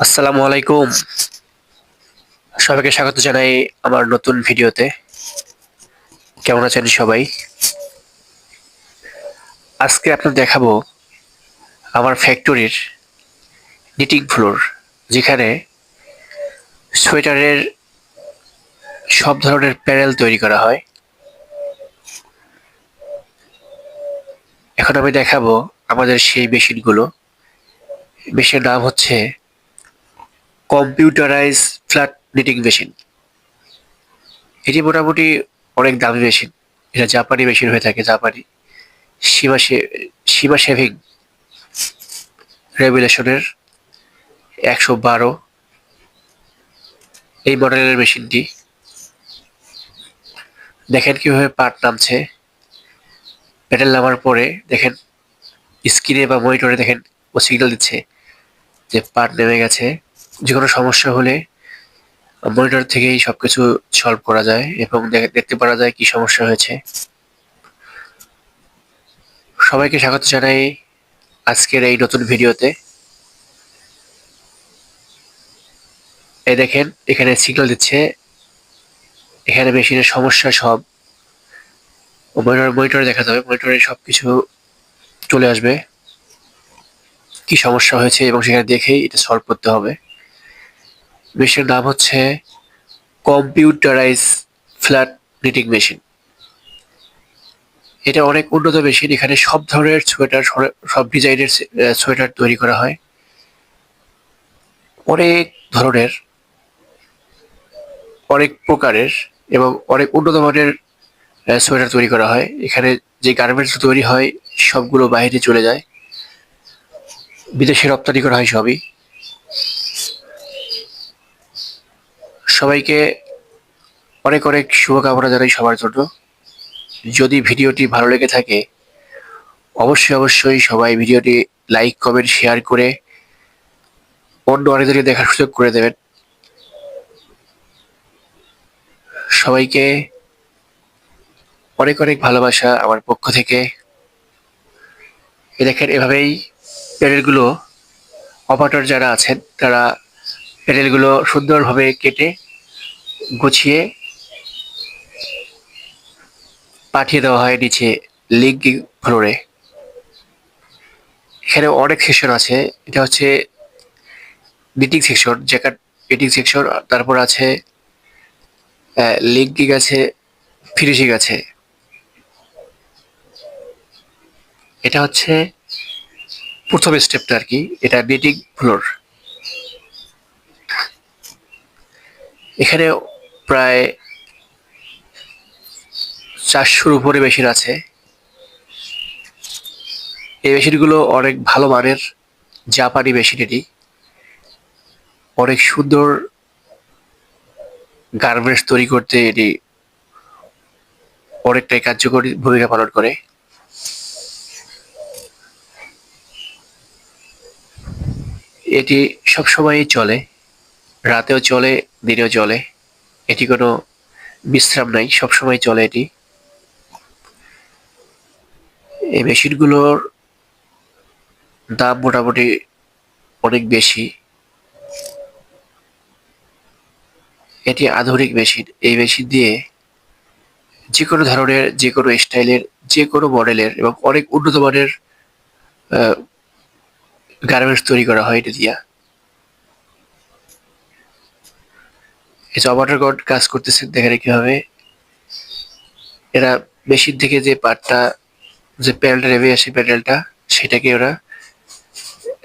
আসসালামু আলাইকুম। সবাইকে স্বাগত জানাই আমার নতুন ভিডিওতে। কেমন আছেন সবাই? আজকে আপনার দেখাবো আমার ফ্যাক্টরির নিটিং ফ্লোর, যেখানে সোয়েটারের সব ধরনের প্যানেল তৈরি করা হয়। এখন আমি দেখাবো আমাদের সেই মেশিনগুলো। মেশিনের নাম হচ্ছে কম্পিউটারাইজ ফ্ল্যাট নিটিং মেশিন এটি মোটামুটি অনেক দামি মেশিন এটা জাপানি মেশিন হয়ে থাকে, জাপানি। সীমা সীমা শেভিং রেগুলেশনের একশো বারো। এই মডেলের মেশিনটি দেখেন কীভাবে পার্ট নামছে। প্যাটেল নামার পরে দেখেন স্ক্রিনে বা মনিটরে দেখেন ও সিগন্যাল দিচ্ছে যে পার্ট নেমে গেছে। যে কোনো সমস্যা হলে মনিটর থেকেই সব কিছু সলভ করা যায় এবং দেখতে পারা যায় কি সমস্যা হয়েছে। সবাইকে স্বাগত জানাই আজকের এই নতুন ভিডিওতে। এই দেখেন, এখানে সিগন্যাল দিচ্ছে। এখানে মেশিনের সমস্যা সব। মনিটর মনিটরে দেখা যাবে মনিটরে সব কিছু চলে আসবে। কি সমস্যা হয়েছে এবং সেখানে দেখেই এটা সলভ করতে হবে। মেশিনের নাম হচ্ছে কম্পিউটারাইজ ফ্ল্যাট নিটিং মেশিন। এটা অনেক উন্নত মেশিন। এখানে সব ধরনের সোয়েটার, সব ডিজাইনের সোয়েটার তৈরি করা হয়। অনেক ধরনের, অনেক প্রকারের এবং অনেক উন্নত মানের সোয়েটার তৈরি করা হয়। এখানে যে গার্মেন্টস তৈরি হয়, সবগুলো বাইরে চলে যায়। বিদেশে রপ্তানি করা হয় সবই। সবাইকে অনেক অনেক শুভকামনা জানাই সবার জন্য। যদি ভিডিওটি ভালো লেগে থাকে, অবশ্যই অবশ্যই সবাই ভিডিওটি লাইক, কমেন্ট, শেয়ার করে অন্য অনেকদেরকে দেখার সুযোগ করে দেবেন। সবাইকে অনেক অনেক ভালোবাসা আমার পক্ষ থেকে। এ দেখেন, এভাবেই প্যানেলগুলো অপারেটর যারা আছেন, তারা প্যানেলগুলো সুন্দরভাবে কেটে গুছিয়ে পাঠিয়ে দেওয়া হয় নিচে লিগ ফ্লোরে। এখানে অনেক সেকশন আছে। এটা হচ্ছে নিটিং সেকশন, জ্যাকাট পেটিং সেকশন তারপর আছে লিগ গিগ আছে ফিনিশিং আছে। এটা হচ্ছে প্রথম স্টেপটা আর কি, এটা নিটিং ফ্লোর। এখানে প্রায় চারশোর উপরে মেশিন আছে। এই মেশিনগুলো অনেক ভালো মানের জাপানি মেশিন এটি অনেক সুন্দর গার্মেন্টস তৈরি করতে এটি অনেকটাই কার্যকরী ভূমিকা পালন করে। এটি সবসময়ই চলে, রাতেও চলে, দিনেও চলে। এটি কোনো বিশ্রাম নাই, সবসময় চলে এটি। এই মেশিনগুলোর দাম মোটামুটি অনেক বেশি। এটি আধুনিক মেশিন। এই মেশিন দিয়ে যে কোনো ধরনের যে কোনো স্টাইলের যে কোনো মডেলের এবং অনেক উন্নত মানের গার্মেন্টস তৈরি করা হয় এটা দিয়া। এই গড কাজ করতেছেন দেখেন কীভাবে। এরা মেশিন থেকে যে পার্টটা যে প্যানেলটা রেভে আসে প্যানেলটা সেটাকে ওরা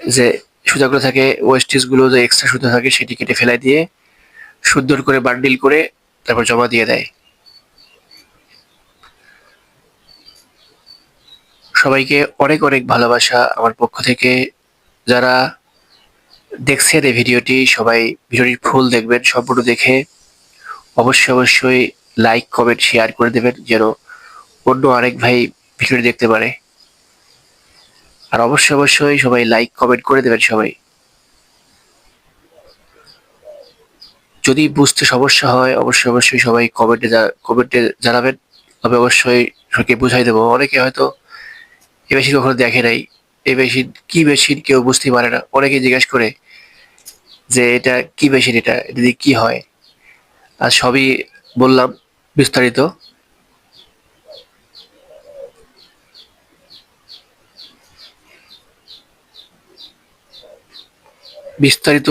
যে সুতাগুলো থাকে ওয়েস্টেজগুলো যে এক্সট্রা সুতা থাকে, সেটি কেটে ফেলাই দিয়ে সুন্দর করে বান্ডিল করে তারপর জমা দিয়ে দেয়। সবাইকে অনেক অনেক ভালোবাসা আমার পক্ষ থেকে। যারা দেখছেন এই ভিডিওটি, সবাই ভিডিওটি ফুল দেখবেন সম্পূর্ণ দেখে অবশ্যই অবশ্যই লাইক, কমেন্ট, শেয়ার করে দেবেন, যেন অন্য আরেক ভাই ভিডিওটি দেখতে পারে। আর অবশ্যই অবশ্যই সবাই লাইক, কমেন্ট করে দেবেন সবাই। যদি বুঝতে সমস্যা হয়, অবশ্যই অবশ্যই সবাই কমেন্টে কমেন্টে জানাবেন। তবে অবশ্যই সবাইকে বুঝাই দেবো। অনেকে হয়তো এ বেশি কখনো দেখে নাই। এই মেশিন কি মেশিন কেউ বুঝতে পারে না। অনেকে জিজ্ঞেস করে যে এটা কি মেশিন এটা এটা কি হয়? আর সবই বললাম বিস্তারিত। বিস্তারিত